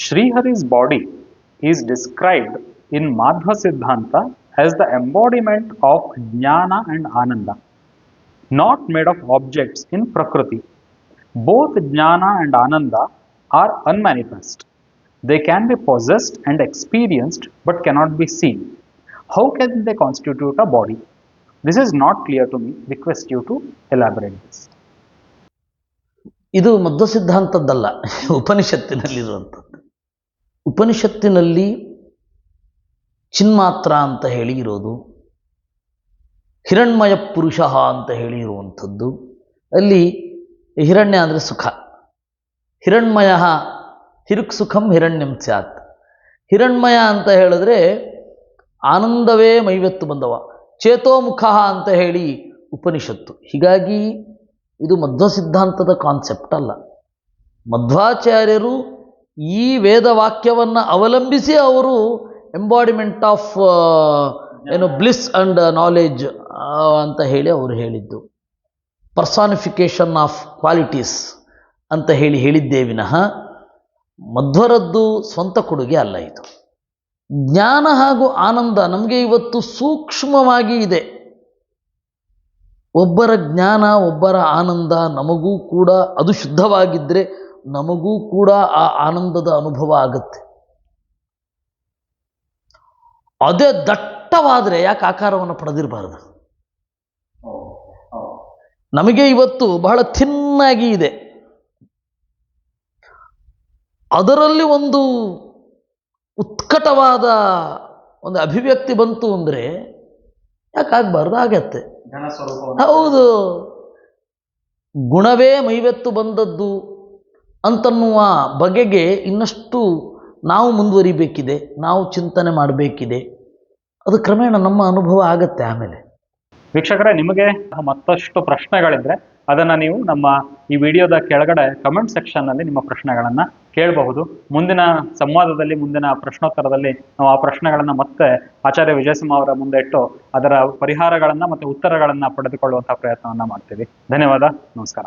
Srihari's body is described in Madhva Siddhanta as the embodiment of Jnana and Ananda, not made of objects in Prakriti. Both Jnana and Ananda are unmanifest. They can be possessed and experienced but cannot be seen. How can they constitute a body? This is not clear to me. Request you to elaborate this. ಇದು ಮಧ್ವ ಸಿದ್ಧಾಂತದ್ದಲ್ಲ ಉಪನಿಷತ್ತಿನಲ್ಲಿರುವಂಥದ್ದು ಉಪನಿಷತ್ತಿನಲ್ಲಿ ಚಿನ್ಮಾತ್ರ ಅಂತ ಹೇಳಿ ಇರೋದು, ಹಿರಣ್ಮಯ ಪುರುಷ ಅಂತ ಹೇಳಿ ಇರುವಂಥದ್ದು. ಅಲ್ಲಿ ಹಿರಣ್ಯ ಅಂದರೆ ಸುಖ. ಹಿರಣ್ಮಯ ಹಿರುಕ್ ಸುಖಂ ಹಿರಣ್ಯಂ ಸ್ಯಾತ್. ಹಿರಣ್ಮಯ ಅಂತ ಹೇಳಿದ್ರೆ ಆನಂದವೇ ಮೈವೆತ್ತು ಬಂದವ. ಚೇತೋಮುಖ ಅಂತ ಹೇಳಿ ಉಪನಿಷತ್ತು. ಹೀಗಾಗಿ ಇದು ಮಧ್ವ ಸಿದ್ಧಾಂತದ ಕಾನ್ಸೆಪ್ಟ್ ಅಲ್ಲ. ಮಧ್ವಾಚಾರ್ಯರು ಈ ವೇದವಾಕ್ಯವನ್ನು ಅವಲಂಬಿಸಿ ಅವರು ಎಂಬಾಡಿಮೆಂಟ್ ಆಫ್ ಏನು ಬ್ಲಿಸ್ ಅಂಡ್ ನಾಲೆಜ್ ಅಂತ ಹೇಳಿ ಅವರು ಹೇಳಿದ್ದು. ಪರ್ಸಾನಿಫಿಕೇಶನ್ ಆಫ್ ಕ್ವಾಲಿಟೀಸ್ ಅಂತ ಹೇಳಿ ಹೇಳಿದ್ದೇ ವಿನಃ ಮಧ್ವರದ್ದು ಸ್ವಂತ ಕೊಡುಗೆ ಅಲ್ಲ ಇದು. ಜ್ಞಾನ ಹಾಗೂ ಆನಂದ ನಮಗೆ ಇವತ್ತು ಸೂಕ್ಷ್ಮವಾಗಿ ಇದೆ. ಒಬ್ಬರ ಜ್ಞಾನ, ಒಬ್ಬರ ಆನಂದ ನಮಗೂ ಕೂಡ ಅದು ಶುದ್ಧವಾಗಿದ್ದರೆ ನಮಗೂ ಕೂಡ ಆ ಆನಂದದ ಅನುಭವ ಆಗುತ್ತೆ. ಅದೇ ದಟ್ಟವಾದರೆ ಯಾಕೆ ಆಕಾರವನ್ನು ಪಡೆದಿರಬಾರದು? ನಮಗೆ ಇವತ್ತು ಬಹಳ ಥಿನ್ನಾಗಿ ಇದೆ. ಅದರಲ್ಲಿ ಒಂದು ಉತ್ಕಟವಾದ ಒಂದು ಅಭಿವ್ಯಕ್ತಿ ಬಂತು ಅಂದರೆ ಯಾಕಾಗಬಾರ್ದು ಆಗತ್ತೆ. ಹೌದು. ಗುಣವೇ ಮೈವೆತ್ತು ಬಂದದ್ದು. ಅಂತನ್ನುವ ಬಗೆಗೆ ಇನ್ನಷ್ಟು ನಾವು ಮುಂದುವರಿಬೇಕಿದೆ, ನಾವು ಚಿಂತನೆ ಮಾಡಬೇಕಿದೆ. ಅದು ಕ್ರಮೇಣ ನಮ್ಮ ಅನುಭವ ಆಗುತ್ತೆ ಆಮೇಲೆ. ವೀಕ್ಷಕರೇ, ನಿಮಗೆ ಮತ್ತಷ್ಟು ಪ್ರಶ್ನೆಗಳಿದ್ರೆ ಅದನ್ನ ನೀವು ನಮ್ಮ ಈ ವಿಡಿಯೋದ ಕೆಳಗಡೆ ಕಮೆಂಟ್ ಸೆಕ್ಷನ್ನಲ್ಲಿ ನಿಮ್ಮ ಪ್ರಶ್ನೆಗಳನ್ನ ಕೇಳಬಹುದು. ಮುಂದಿನ ಸಂವಾದದಲ್ಲಿ, ಮುಂದಿನ ಪ್ರಶ್ನೋತ್ತರದಲ್ಲಿ ನಾವು ಆ ಪ್ರಶ್ನೆಗಳನ್ನ ಮತ್ತೆ ಆಚಾರ್ಯ ವಿಜಯಸಿಂಹ ಅವರ ಮುಂದೆ ಇಟ್ಟು ಅದರ ಪರಿಹಾರಗಳನ್ನ ಮತ್ತೆ ಉತ್ತರಗಳನ್ನ ಪಡೆದುಕೊಳ್ಳುವಂಥ ಪ್ರಯತ್ನವನ್ನು ಮಾಡ್ತೀವಿ. ಧನ್ಯವಾದ, ನಮಸ್ಕಾರ.